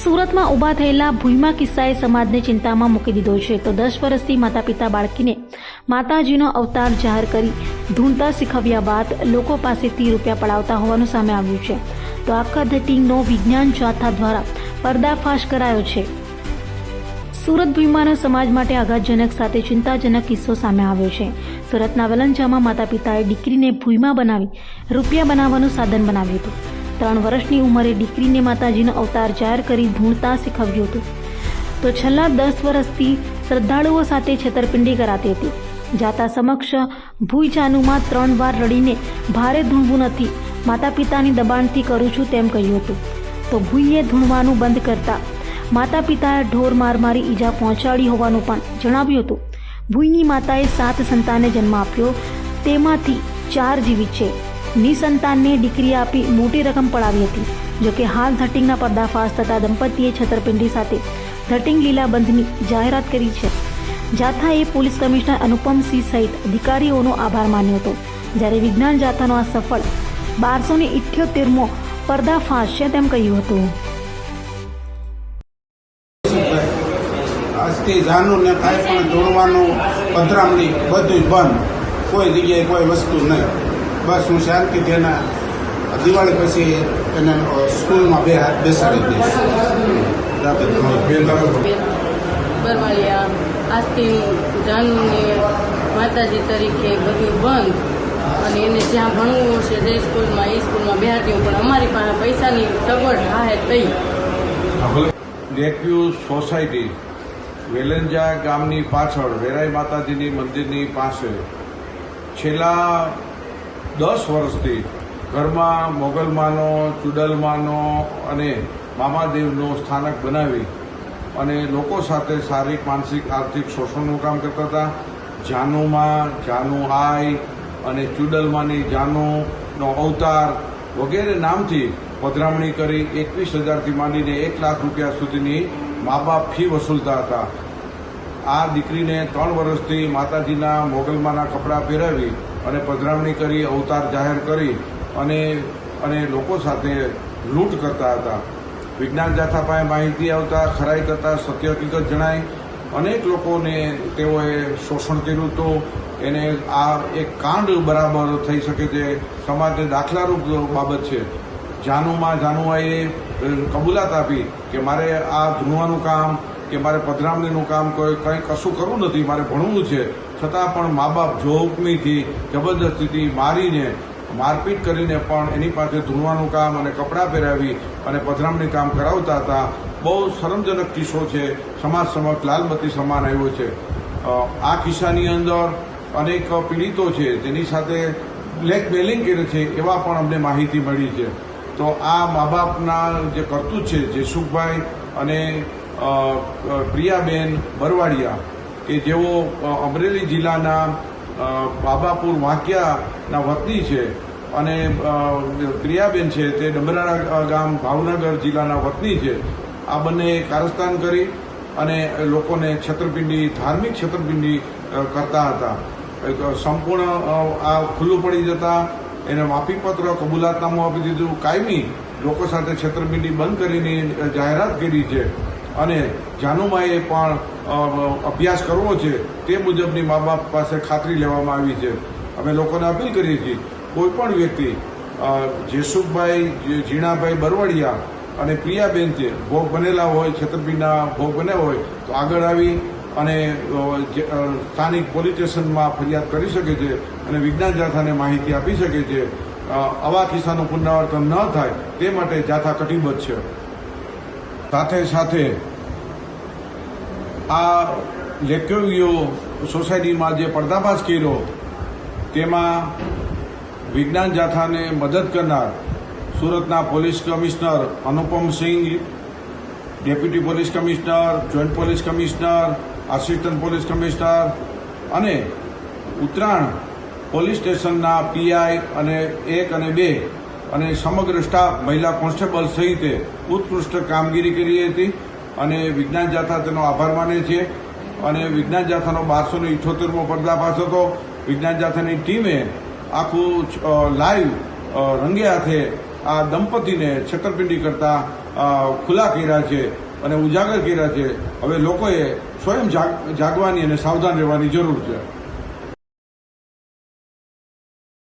સુરતમાં ઊભા થયેલા ભૂઈમા કિસ્સાએ સમાજને ચિંતામાં મૂકી દીધો છે. તો દસ વર્ષથી માતા પિતા બાળકીને માતાજીનો અવતાર જાહેર કરી ધૂણતા શીખવ્યા બાદ લોકો પાસેથી રૂપિયા પડાવતા હોવાનું સામે આવ્યું છે. તો આખા ધટીંગનો વિજ્ઞાન જાથા દ્વારા પર્દાફાશ કરાયો છે. સુરત ભૂઈમાનો સમાજ માટે આઘાતજનક સાથે ચિંતાજનક કિસ્સો સામે આવ્યો છે. સુરતના વલંજામાં માતા પિતાએ દીકરીને ભૂઈમા બનાવી રૂપિયા બનાવવાનું સાધન બનાવ્યું હતું. ત્રણ વર્ષની ઉંમરે દીકરીને માતાજીનો અવતાર જાહેર કરી ધૂણતા શીખવ્યું હતું. તો છેલ્લા દસ વર્ષથી શ્રદ્ધાળુઓ સાથે છેતરપિંડી કરાતી હતી. જાતા સમક્ષ ભૂઈજાનુમાં ત્રણ વાર રડીને ભારે ધૂણવું નથી માતા પિતાની દબાણથી કરું છું તેમ કહ્યું હતું. તો ભૂઈએ ધૂણવાનું બંધ કરતા માતા પિતાએ ઢોર માર મારી ઈજા પહોંચાડી હોવાનું પણ જણાવ્યું હતું. ભૂઈની માતાએ સાત સંતાને જન્મ આપ્યો. તેમાંથી ચાર જીવિત છે. નિસંતાનને દીકરી આપી મોટી રકમ પડાવી હતી. જોકે હાલ ધટિંગના પર્દાફાશ થતા દંપતીએ છતરપિંડી સાથે ધટિંગ લીલા બંધની જાહેરાત કરી છે. જાથાએ પોલીસ કમિશનર અનુપમસિંહ સહિત અધિકારીઓનો આભાર માન્યો હતો. જ્યારે વિજ્ઞાન જાથાનો આ સફળ બારસો ને ઇઠ્યોતેરમો પર્દાફાશ છે તેમ કહ્યું હતું. આજથી જાનું ને કાંઈ પણ દોડવાનું પધરામણી બધું બંધ. કોઈ જગ્યાએ કોઈ વસ્તુ નહીં. બસ હું શાંતિ તેના દિવાળી પછી એને સ્કૂલમાં બે હાથ બેસાડી દઈશ. બરવાળિયા આજથી જાનુને માતાજી તરીકે બધું બંધ. અને એને જ્યાં ભણવું હશે જે સ્કૂલમાં એ સ્કૂલમાં બેહાડ્યું પણ અમારી પાસે પૈસાની સગવડ હા થઈ લેકવ્યુ સોસાયટી વેલંજા ગામની પાછળ વેરાઈ માતાજીની મંદિરની પાસે છેલ્લા દસ વર્ષથી ઘરમાં મોગલમાનો ચુડલમાનો અને મામાદેવનો સ્થાનક બનાવી અને લોકો સાથે શારીરિક, માનસિક, આર્થિક, શોષણનું કામ કરતા હતા. જાનુમાં જાનુ આઈ અને ચુડલમાની જાનુનો અવતાર વગેરે નામથી પધરામણી કરી એકવીસ હજારથી માંડીને એક લાખ રૂપિયા સુધીની મા બાપ ફી વસૂલતા હતા. આ દીકરીને ત્રણ વર્ષથી માતાજીના મોગલમાના કપડાં પહેરાવી અને પધરામણી કરી, અવતાર જાહેર કરી અને અને લોકો સાથે લૂંટ કરતા હતા. વિજ્ઞાન જાથા પાસે માહિતી આવતા, ખરાઈ કરતા સત્ય હકીકત જણાય અનેક લોકોને તેઓએ શોષણ કર્યું હતું એને આ એક કાંડ બરાબર થઈ શકે છે. સમાજને દાખલારૂપ બાબત છે. જાનુમાં જાનુઆએ કબૂલાત આપી કે મારે આ ધૂણવાનું કામ કે મારે પધરામણીનું કામ કોઈ કંઈ કશું કરવું નથી મારે ભણવું છે. છતાં પણ મા બાપ જોહુકમીથી જબરદસ્તીથી મારીને મારપીટ કરીને પણ એની પાસે ધૂણવાનું કામ અને કપડાં પહેરાવી અને પધરામણી કામ કરાવતા હતા બહુ શરમજનક કિસ્સો છે. સમાજ સમક્ષ લાલબત્તી સમાન આવ્યો છે. આ કિસ્સાની અંદર અનેક પીડિતો છે જેની સાથે બ્લેકમેલિંગ કરે છે એવા પણ અમને માહિતી મળી છે. તો આ મા બાપના જે કરતૂત છે જેસુખભાઈ અને અ, અ, પ્રિયાબેન બરવાડિયા કે જેઓ અમરેલી જિલ્લાના બાબાપુર વાંકિયાના વતની છે અને પ્રિયાબેન છે તે ડમરાણા ગામ ભાવનગર જિલ્લાના વતની છે. આ બંને કારસ્તાન કરી અને લોકોને છેતરપિંડી, ધાર્મિક છેતરપિંડી કરતા હતા. સંપૂર્ણ આ ખુલ્લું પડી જતા એને માફીપત્ર કબૂલાતનામું આપી દીધું. કાયમી લોકો સાથે છેતરપિંડી બંધ કરીને જાહેરાત કરી છે. અને જાનુમાએ પણ અભ્યાસ કરવો છે તે મુજબની મા બાપ પાસે ખાતરી લેવામાં આવી છે. અમે લોકોને અપીલ કરીએ છીએ કોઈપણ વ્યક્તિ જેસુખભાઈ ઝીણાભાઈ બરવડિયા અને પ્રિયાબેન છે ભોગ બનેલા હોય, છેતરપિંડીના ભોગ બન્યા હોય, તો આગળ આવી અને સ્થાનિક પોલીસ સ્ટેશનમાં ફરિયાદ કરી શકે છે અને વિજ્ઞાન જાથાને માહિતી આપી શકે છે. આવા કિસ્સાનું પુનરાવર્તન ન થાય તે માટે જાથા કટિબદ્ધ છે. સાથે સાથે આ લેકવ્યુ સોસાયટીમાં જે પર્દાફાશ કર્યો, તેમાં વિજ્ઞાન જાથાને મદદ કરનાર સુરતના police commissioner Anupamsinh deputy police commissioner, joint police commissioner, assistant police commissioner અને ઉત્તરાયણ પોલીસ સ્ટેશનના પીઆઈ અને એક અને બે અને સમગ્ર સ્ટાફ મહિલા કોન્સ્ટેબલ સહિતે ઉત્કૃષ્ટ કામગીરી કરી હતી અને વિજ્ઞાન જાથા તેનો આભાર માને છે. અને વિજ્ઞાન જાથાનો બારસો ને ઇઠોતેરમો પર્દાફાશ હતો. વિજ્ઞાન જાથાની ટીમે આખું લાઈવ રંગે હાથે આ દંપતીને છેતરપિંડી કરતા ખુલ્લા કર્યા છે અને ઉજાગર કર્યા છે. હવે લોકોએ સ્વયં જાગ, જાગવાની અને સાવધાન રહેવાની જરૂર છે.